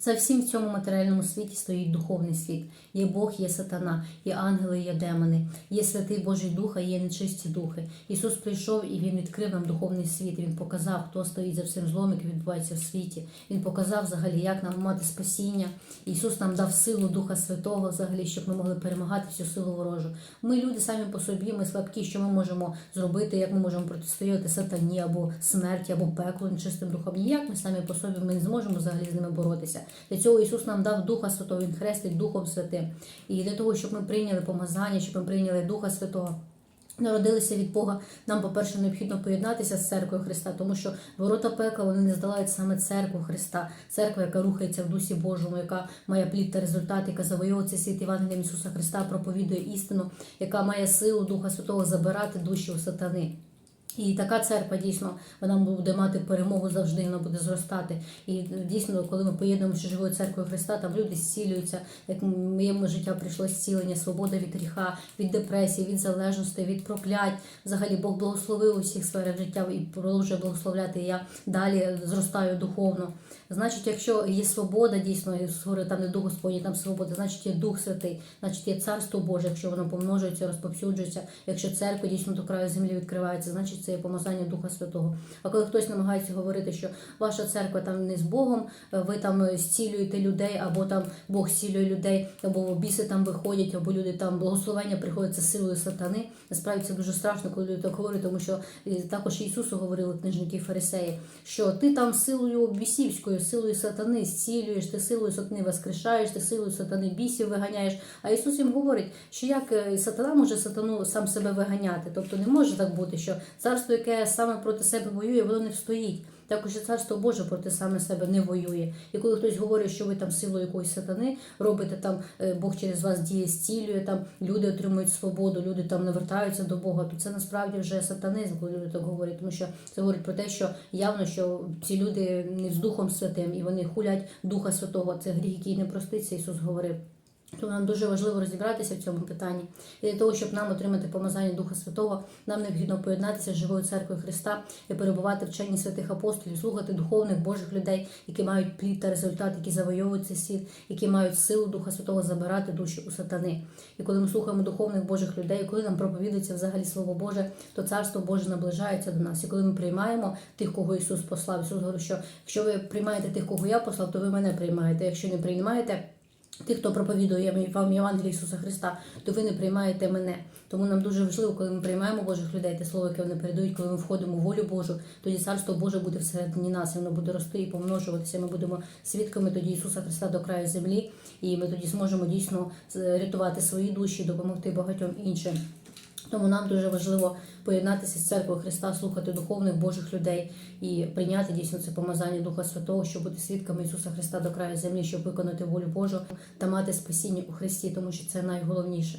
За всім в цьому матеріальному світі стоїть духовний світ. Є Бог, є сатана, є ангели, є демони, є святий Божий Дух, а є нечисті духи. Ісус прийшов і Він відкрив нам духовний світ. Він показав, хто стоїть за всім злом, який відбувається в світі. Він показав взагалі, як нам мати спасіння. Ісус нам дав силу Духа Святого, взагалі, щоб ми могли перемагати всю силу ворожу. Ми люди самі по собі, ми слабкі, що ми можемо зробити, як ми можемо протистояти сатані або смерті, або пеклу нечистим духом. Ніяк ми самі по собі ми не зможемо взагалі з ними боротися. Для цього Ісус нам дав Духа Святого, Він хрестить Духом Святим. І для того, щоб ми прийняли помазання, щоб ми прийняли Духа Святого. Народилися від Бога. Нам, по-перше, необхідно поєднатися з церквою Христа, тому що ворота пекла вони не здолають саме церкву Христа, церква, яка рухається в дусі Божому, яка має плід та результат, яка завоює цей світ Євангелієм Ісуса Христа, проповідує істину, яка має силу Духа Святого забирати душі у сатани. І така церква дійсно вона буде мати перемогу завжди, вона буде зростати. І дійсно, коли ми поєднуємося живою церквою Христа, там люди зцілюються. Як в моєму життя прийшло зцілення, свобода від гріха, від депресії, від залежності, від проклять. Взагалі Бог благословив у всіх сферах життя і продовжує благословляти. І я далі зростаю духовно. Значить, якщо є свобода, дійсно, говорить, там не дух Господній, там свобода, значить є Дух Святий, значить є Царство Боже, якщо воно помножується, розповсюджується. Якщо церква дійсно до краю землі відкривається, значить це є помазання Духа Святого. А коли хтось намагається говорити, що ваша церква там не з Богом, ви там зцілюєте людей, або там Бог зцілює людей, або біси там виходять, або люди там благословення приходять це силою сатани. Насправді це дуже страшно, коли люди так говорять, тому що також Ісусу говорили книжники фарисеї, що ти там силою бісівською, силою сатани зцілюєш, ти силою сатани воскрешаєш, ти силою сатани бісів виганяєш. А Ісус їм говорить, що як е, сатана може сатану сам себе виганяти. Тобто не може так бути, що царство, яке саме проти себе воює, воно не встоїть. Також і царство Боже проти саме себе не воює. І коли хтось говорить, що ви там силою якоїсь сатани робите там, е, Бог через вас діє зцілює, там люди отримують свободу, люди там навертаються до Бога, то це насправді вже сатанизм, коли люди так говорять, тому що це говорить про те, що явно, що ці люди не з Духом Святим і вони хулять Духа Святого. Це гріх, який не проститься, Ісус говорив. Тому нам дуже важливо розібратися в цьому питанні. І для того, щоб нам отримати помазання Духа Святого, нам необхідно поєднатися з живою церквою Христа і перебувати в вченні святих апостолів, слухати духовних Божих людей, які мають плід та результат, які завойовують цей світ, які мають силу Духа Святого забирати душі у сатани. І коли ми слухаємо духовних Божих людей, коли нам проповідується взагалі Слово Боже, то Царство Боже наближається до нас. І коли ми приймаємо тих, кого Ісус послав, Ісус говорить, що якщо ви приймаєте тих, кого я послав, то ви мене приймаєте. Якщо не приймаєте, Тих, хто проповідує вам Євангелія Ісуса Христа, то ви не приймаєте мене. Тому нам дуже важливо, коли ми приймаємо Божих людей, те слово, яке вони передають, коли ми входимо в волю Божу, тоді царство Боже буде всередині нас, і воно буде рости і помножуватися. Ми будемо свідками тоді Ісуса Христа до краю землі, і ми тоді зможемо дійсно рятувати свої душі, допомогти багатьом іншим. Тому нам дуже важливо поєднатися з церквою Христа, слухати духовних Божих людей і прийняти дійсно це помазання Духа Святого, щоб бути свідками Ісуса Христа до краю землі, щоб виконати волю Божу та мати спасіння у Христі, тому що це найголовніше.